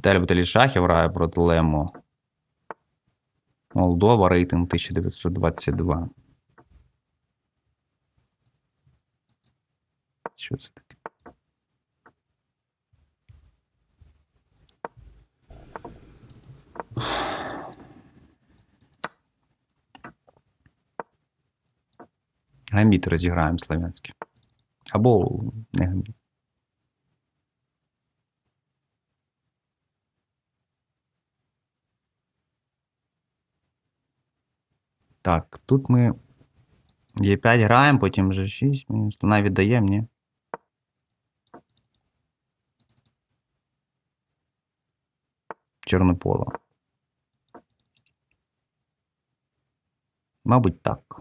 Віталій Баталій Шахів грає проти Лемо. Молдова, рейтинг 1922. Що це таке? Гамбіт розіграємо славянський. Або не гамбіт. Так, тут ми Е5 граємо, потім вже 6, мінус. Вона віддає мені. Чорнопола. Мабуть, так.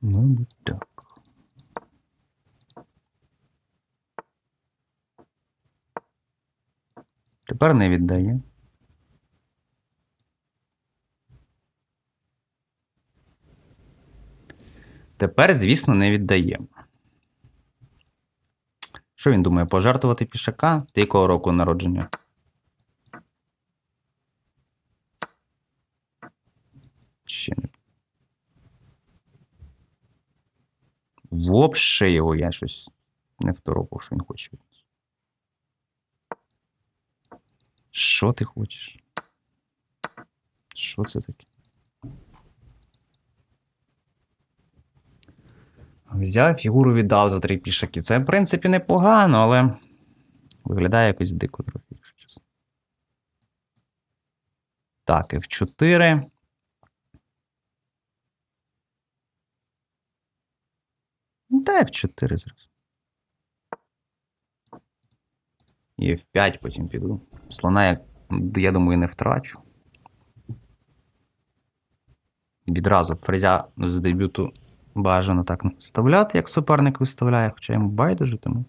Мабуть, так. Тепер не віддає. Тепер, звісно, не віддає. Що він думає? Пожартувати пішака? Ти якого року народження? Ще не. Вообще його я щось не второпав, що він хоче. Що ти хочеш? Що це таке? Взяв фігуру віддав за три пішаки. Це, в принципі, непогано, але виглядає якось дико трохи. Так, F4. Ну, Та F4 зразу. І F5 потім піду. Слона, я, я думаю, не втрачу. Відразу фрезя з дебюту бажано так виставляти, як суперник виставляє, хоча йому байдуже, тому.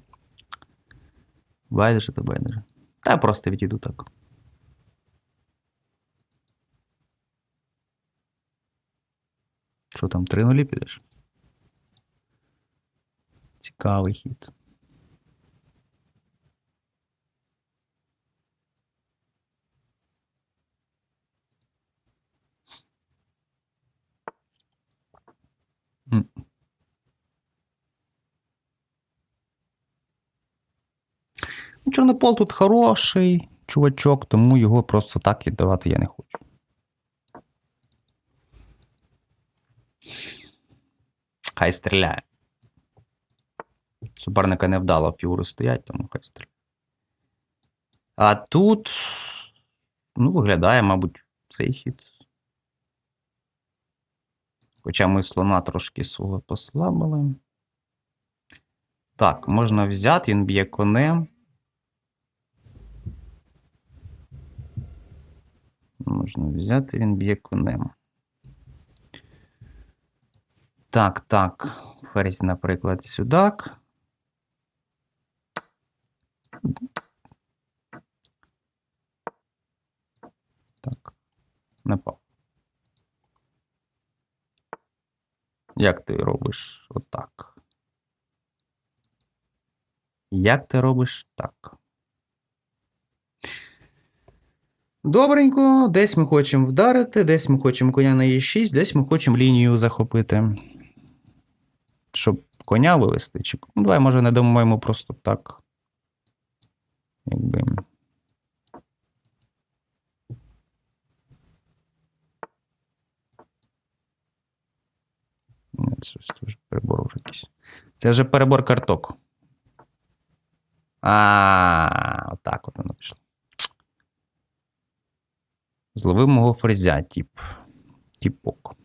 Байдуже то байдуже. Та я просто відійду так. Що там, 3 нулі підеш? Цікавий хід. М. Ну, Чорнопол тут хороший чувачок, тому його просто так віддавати я не хочу. Хай стріляє. Суперника не вдало фігури стоять, тому хай стріляє. А тут, ну, виглядає, мабуть, цей хід. Хоча ми слона трошки свого послабили. Так, можна взяти, він б'є конем. Можна взяти, він б'є конем. Так, так. Ферзь, наприклад, сюдак. Так. Напав. Як ти робиш отак? Як ти робиш так? Добренько, десь ми хочемо вдарити, десь ми хочемо коня на Е6, десь ми хочемо лінію захопити. Щоб коня вивести. Чи... Ну, давай, може, не дамо йому просто так. Якби. Це вже перебор вже якийсь. Це вже перебор карток. А, отак от воно пішло. Зловив мого фрезя, тип. Тіпок.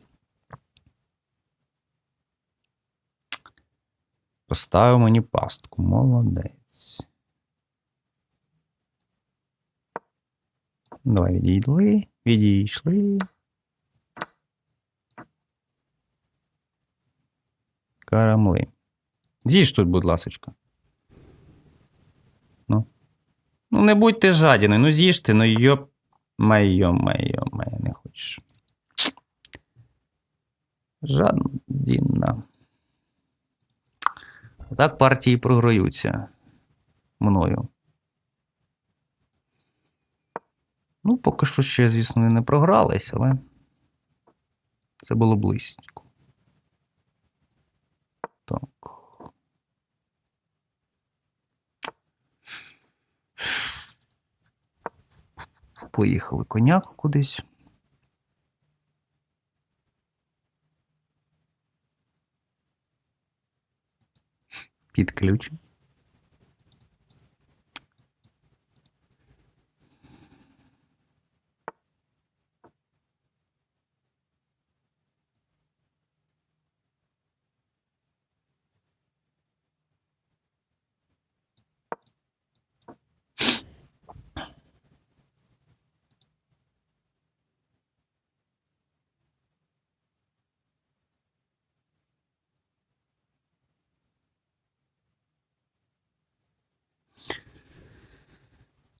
Поставив мені пастку. Молодець. Давай відійшли. Відійшли. Карамли. З'їж тут, будь ласочка. Ну. Ну, не будьте жадіною, ну з'їж ти, ну йоп. Майо, майо, майо, не хочеш. Жадіна. Так партії програються. мною. Ну, поки що ще, звісно, не програлись, але це було близько. Так. Поїхали коняку кудись. Під.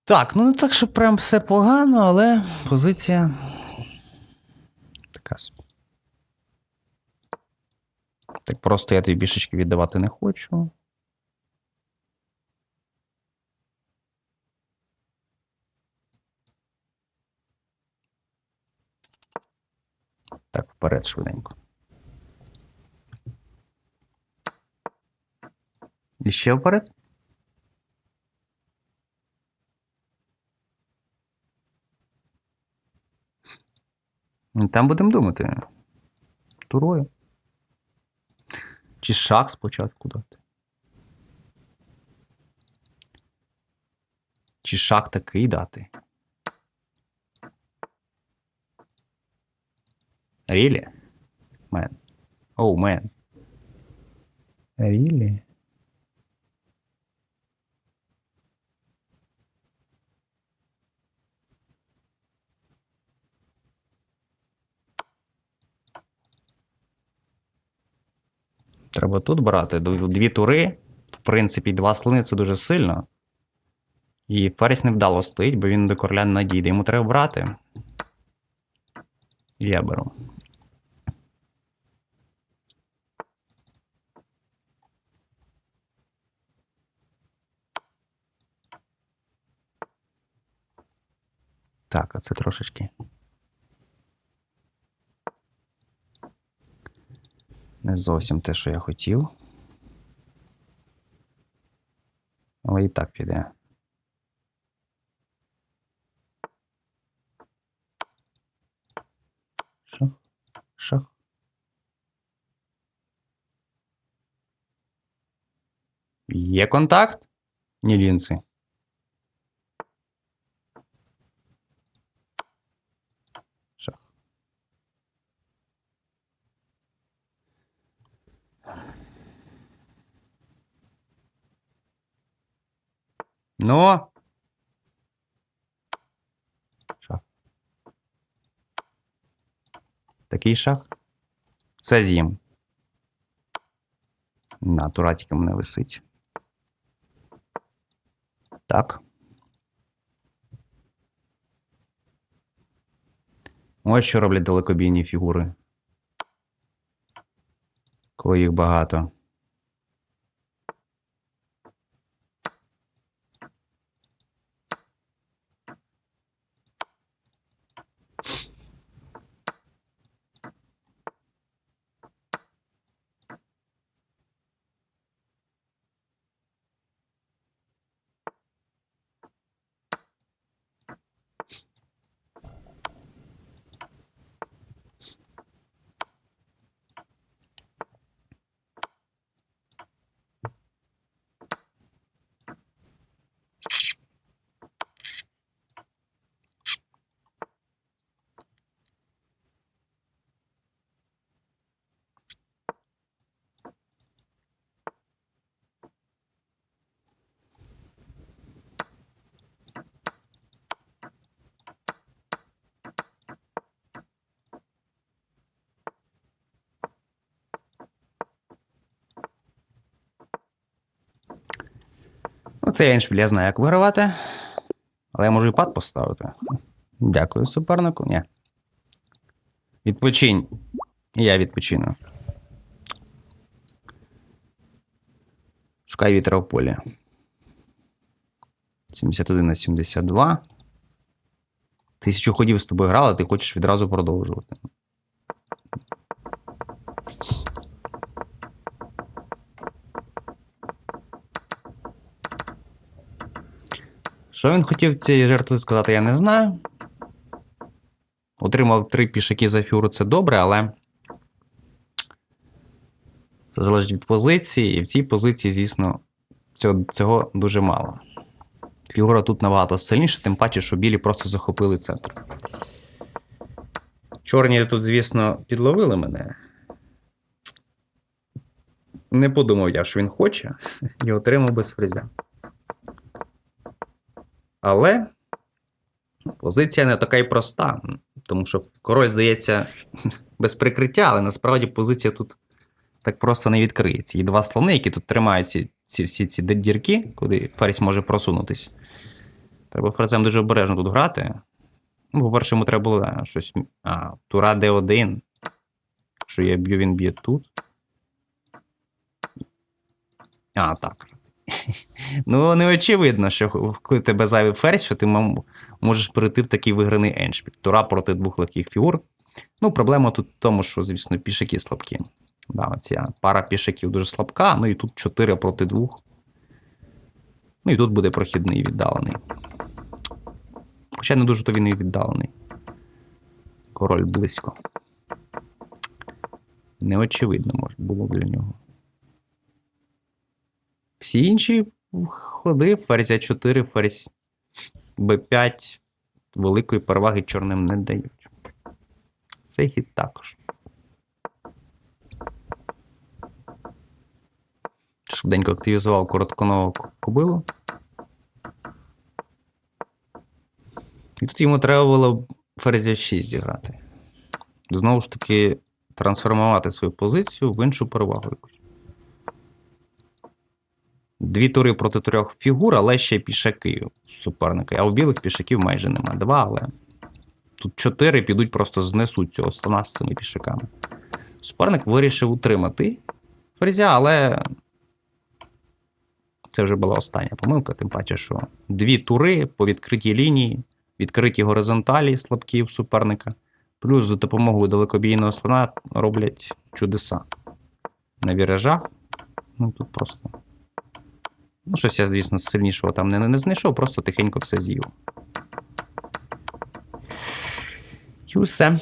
Так, ну не так, що прям все погано, але позиція така. Так просто я тобі бішечки віддавати не хочу. Так, вперед швиденько. І ще вперед. Там будемо думати. Турою. Чи шах спочатку дати? Чи шах такий дати? Really? Man. Oh, man. Really? Треба тут брати. Дві тури. В принципі, два слони це дуже сильно. І ферзь невдало стоїть, бо він до короля не надійде. Йому треба брати. Я беру. Так, а це трошечки. Не зовсім те, що я хотів. Але і так піде. Шах. Шах. Є контакт? Ні, лінси. Шах. Ну. Шах. Такий шах. Це з'їм. На, туратіка мене висить. Так. Ось що роблять далекобійні фігури. Коли їх багато. Ну, це іншпіль, я знаю, як вигравати. Але я можу і пад поставити. Дякую, супернику. Ні. Відпочинь. Я відпочину. Шукай вітра в полі. 71 на 72. Тисячу ходів з тобою грали, ти хочеш відразу продовжувати. Що він хотів цієї жертви сказати, я не знаю. Отримав три пішаки за фюру, це добре, але. Це залежить від позиції, і в цій позиції, звісно, цього, цього дуже мало. Фігура тут набагато сильніша, тим паче, що білі просто захопили центр. Чорні тут, звісно, підловили мене. Не подумав я, що він хоче, і отримав без фрезя. Але позиція не така й проста, тому що король, здається, без прикриття, але насправді позиція тут так просто не відкриється. І два слони, які тут тримають ці, ці, всі ці дірки, куди ферзь може просунутись. Треба ферзем дуже обережно тут грати. Ну, по-перше, йому треба було да, щось. А, тура d1. Що я б'ю, він б'є тут. А, так. ну, не очевидно, що коли тебе зайвий ферзь, що ти можеш перейти в такий виграний еншпіль. Тура проти двох легких фігур. Ну, проблема тут в тому, що, звісно, пішаки слабкі. Да, оця пара пішаків дуже слабка, ну і тут 4 проти 2. Ну і тут буде прохідний віддалений. Хоча не дуже то він і віддалений. Король близько. Неочевидно, може, було для нього. Всі інші ходи, ферзь А4, ферзь Б5 великої переваги чорним не дають. Цей хід також. Швиденько активізував коротконову кобилу. І тут йому треба було ферзя 6 зіграти. Знову ж таки, трансформувати свою позицію в іншу перевагу якусь. Дві тури проти трьох фігур, але ще пішаки у суперника. А у білих пішаків майже нема. Два, але тут чотири підуть, просто знесуть цього слона з цими пішаками. Суперник вирішив утримати ферзя, але це вже була остання помилка, тим паче, що дві тури по відкритій лінії, відкриті горизонталі слабкі в суперника, плюс за допомогою далекобійного слона роблять чудеса. На віражах. Ну тут просто. Ну, щось я, звісно, сильнішого там не, не знайшов, просто тихенько все з'їв. І все.